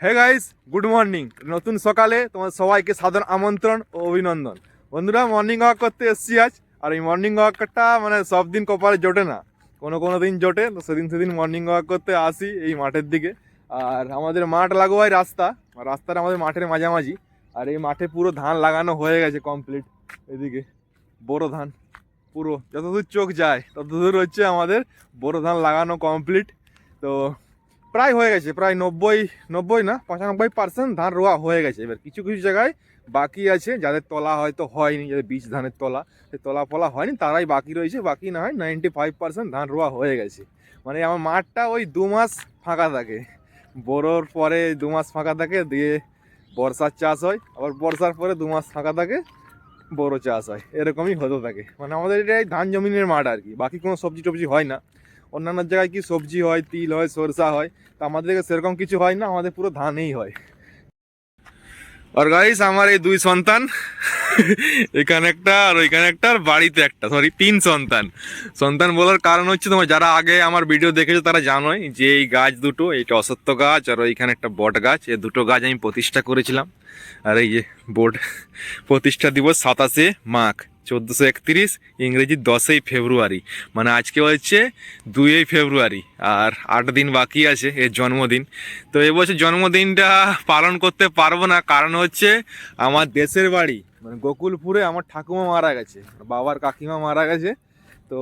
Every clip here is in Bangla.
হে গাইস গুড মর্নিং নতুন সকালে তোমার সবাইকে সাধারণ আমন্ত্রণ ও অভিনন্দন। বন্ধুরা মর্নিং ওয়াক করতে এসছি আজ। আর এই মর্নিং ওয়াকটা মানে সব দিন কপালে জোটে না। কোনো কোনো দিন জোটে, তো সেদিন সেদিন মর্নিং ওয়াক করতে আসি এই মাঠের দিকে। আর আমাদের মাঠ লাগোয়াই রাস্তা। রাস্তাটা আমাদের মাঠের মাঝামাঝি। আর এই মাঠে পুরো ধান লাগানো হয়ে গেছে কমপ্লিট এদিকে বোরো ধান, পুরো। যতদূর চোখ যায়, ততদূর হচ্ছে আমাদের বোরো ধান লাগানো কমপ্লিট তো প্রায় হয়ে গেছে, প্রায় নব্বই নব্বই না, পঁচানব্বই পার্সেন্ট ধান রোয়া হয়ে গেছে। এবার কিছু কিছু জায়গায় বাকি আছে, যাদের তলা হয়তো হয়নি, যাদের বীজ ধানের তলা সে তলা ফলা হয়নি, তারাই বাকি রয়েছে, বাকি না হয় নাইনটি ফাইভ পার্সেন্ট ধান রোয়া হয়ে গেছে। মানে আমার মাঠটা ওই দু মাস ফাঁকা থাকে। বড়োর পরে দু মাস ফাঁকা থাকে, দিয়ে বর্ষার চাষ হয়, আবার বর্ষার পরে দু মাস ফাঁকা থাকে, বড় চাষ হয়। এরকমই হতে থাকে। মানে আমাদের এটা এই ধান জমিনের মাঠ আর কি, বাকি কোনো সবজি টবজি হয় না। অন্যান্য জায়গায় কি সবজি হয়, তিল হয়, সরষা হয়, তো আমাদের সেরকম কিছু হয় না, আমাদের পুরো ধানেই হয়। আর গাইস আমার এই দুই সন্তান, এখানে একটা আর ওইখানে একটা, আর বাড়িতে একটা সরি তিন সন্তান। সন্তান বলার কারণ হচ্ছে তোমার, যারা আগে আমার ভিডিও দেখেছ তারা জানোই যে এই গাছ দুটো এইটা অসত্য গাছ, আর ওইখানে একটা বট গাছ এই দুটো গাছ আমি প্রতিষ্ঠা করেছিলাম। আর এই যে বোর্ড, প্রতিষ্ঠা দিবস সাতাশে মাঘ। চোদ্দোশো একত্রিশ, ইংরেজি দশই ফেব্রুয়ারি। মানে আজকে হচ্ছে দুই ফেব্রুয়ারি, আর আট দিন বাকি আছে এর জন্মদিন। তো এবছর জন্মদিনটা পালন করতে পারব না, কারণ হচ্ছে আমার দেশের বাড়ি মানে গোকুলপুরে আমার ঠাকুমা মারা গেছে, বাবার কাকিমা মারা গেছে। তো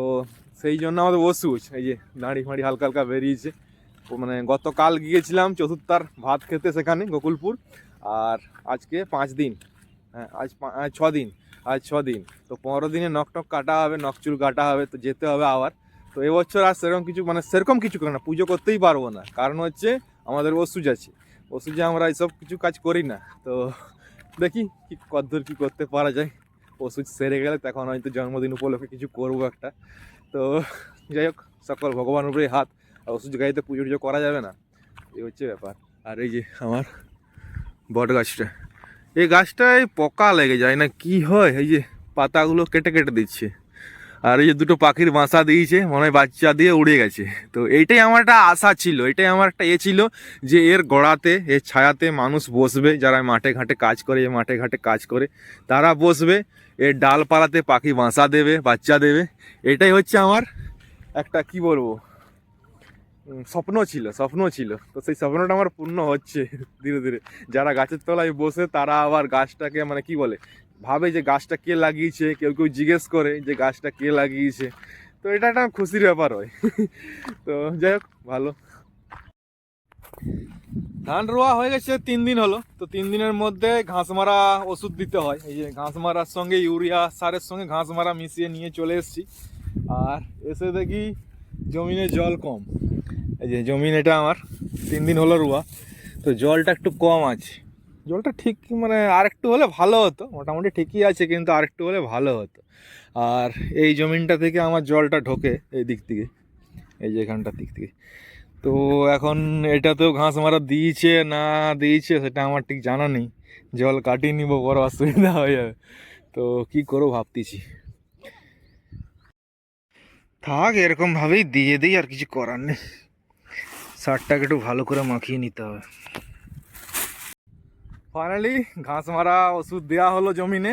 সেই জন্য আমাদের ওষুধ এই যে দাঁড়ি ফাঁড়ি হালকা হালকা বেরিয়েছে। মানে গতকাল গিয়েছিলাম চতুর্থার ভাত খেতে সেখানে গোকুলপুর, আর আজকে পাঁচ দিন হ্যাঁ আজ ছ দিন আজ ছ দিন। তো পনেরো দিনে নখ টক কাটা হবে, নখ চুল কাটা হবে, তো যেতে হবে আবার। তো এবছর আর সেরকম কিছু মানে সেরকম কিছু করে না, পুজো করতেই পারব না। কারণ হচ্ছে আমাদের ওষুধ আছে। ওষুধে আমরা এইসব কিছু কাজ করি না। তো দেখি কি কদ্দূর কি করতে পারা যায়। ওষুধ সেরে গেলে তখন হয়তো জন্মদিন উপলক্ষে কিছু করব একটা। তো যাই হোক, সকল ভগবান উপরে হাত। আর ওষুধ গাড়িতে পুজো টুজো করা যাবে না। এই হচ্ছে ব্যাপার। আর এই যে আমার বট গাছটা এই গাছটায় পোকা লেগে যায় না, কি হয়? এই যে পাতাগুলো কেটে কেটে দিচ্ছে। আর এই যে দুটো পাখির বাসা দিয়েছে, মনে হয় বাচ্চা দিয়ে উড়ে গেছে। তো এইটাই আমার একটা আশা ছিল এটাই আমার একটা এ ছিল যে এর গোড়াতে, এর ছায়াতে মানুষ বসবে, যারা মাঠে ঘাটে কাজ করে মাঠে ঘাটে কাজ করে, তারা বসবে, এর ডালপালাতে পাখি বাসা দেবে, বাচ্চা দেবে। এটাই হচ্ছে আমার একটা, কি বলব? স্বপ্ন ছিল স্বপ্ন ছিল। তো সেই স্বপ্নটা আমার পূর্ণ হচ্ছে ধীরে ধীরে। যারা গাছের তলায় বসে তারা আবার গাছটাকে মানে কি বলে, ভাবে যে গাছটা কে লাগিয়েছে, কেউ কেউ জিজ্ঞেস করে যে গাছটা কে লাগিয়েছে। তো এটা একটা খুশির ব্যাপার হয়। তো যাই হোক, ভালো। ধান রোয়া হয়ে গেছে তিন দিন হলো। তো তিন দিনের মধ্যে ঘাস মারা ওষুধ দিতে হয়। এই যে ঘাস মারার সঙ্গে ইউরিয়া সারের সঙ্গে ঘাস মারা মিশিয়ে নিয়ে চলে এসেছি। আর এসে দেখি জমিনে জল কম। এই যে জমিন এটা আমার, তিন দিন হলো রুয়া, তো জলটা একটু কম আছে। জলটা ঠিক মানে আর একটু হলে ভালো হতো, মোটামুটি ঠিকই আছে কিন্তু আর একটু হলে ভালো হতো। আর এই জমিনটা থেকে আমার জলটা ঢোকে এই দিক থেকে, এই যে এখানটার দিক থেকে। তো এখন এটাতেও ঘাস মারা দিয়েছে না দিয়েছে সেটা আমার ঠিক জানা নেই। জল কাটিয়ে নিব, বড় অসুবিধা হয়ে যাবে। তো কি করব ভাবতেছি। থাক, এরকমভাবেই দিয়ে দিই, আর কিছু করার নেই। সারটাকে একটু ভালো করে মাখিয়ে নিতে হবে। ফাইনালি ঘাস মারা ওষুধ দেওয়া হলো জমিনে।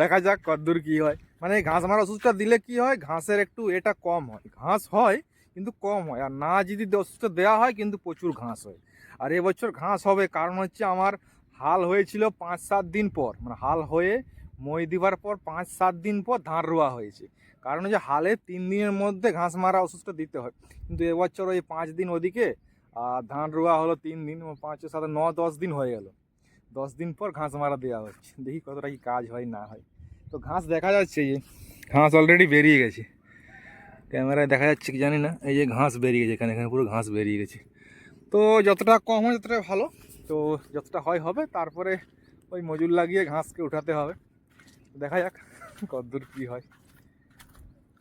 দেখা যাক কদ্দূর কি হয়। মানে ঘাস মারা ওষুধটা দিলে কি হয়? ঘাসের একটু এটা কম হয়। ঘাস হয়, কিন্তু কম হয়। আর না যদি ওষুধটা দেওয়া হয়, কিন্তু প্রচুর ঘাস হয়। আর এবছর ঘাস হবে। কারণ হচ্ছে আমার হাল হয়েছিল পাঁচ সাত দিন পর। মানে হাল হয়ে মই দিবার পর পাঁচ সাত দিন পর ধান রোয়া হয়েছে। কারণ যে হালে তিন দিনের মধ্যে ঘাস মারা ওষুধটা দিতে হয়। কিন্তু এবছর ওই পাঁচ দিন ওদিকে আর ধান রোয়া হলো তিন দিন পাঁচ, সাত ন দশ দিন হয়ে গেল। দশ দিন পর ঘাস মারা দেওয়া হচ্ছে। দেখি কতটা কি কাজ হয়, না হয়। তো ঘাস দেখা যাচ্ছে যে, ঘাস অলরেডি বেরিয়ে গেছে। ক্যামেরায় দেখা যাচ্ছে কি জানি না, এই যে ঘাস বেরিয়ে গেছে এখানে এখানে পুরো ঘাস বেরিয়ে গেছে। তো যতটা কম হয় ততটা ভালো। তো যতটা হয় হবে, তারপরে ওই মজুর লাগিয়ে ঘাসকে উঠাতে হবে। দেখা যাক কতদূর কী হয়।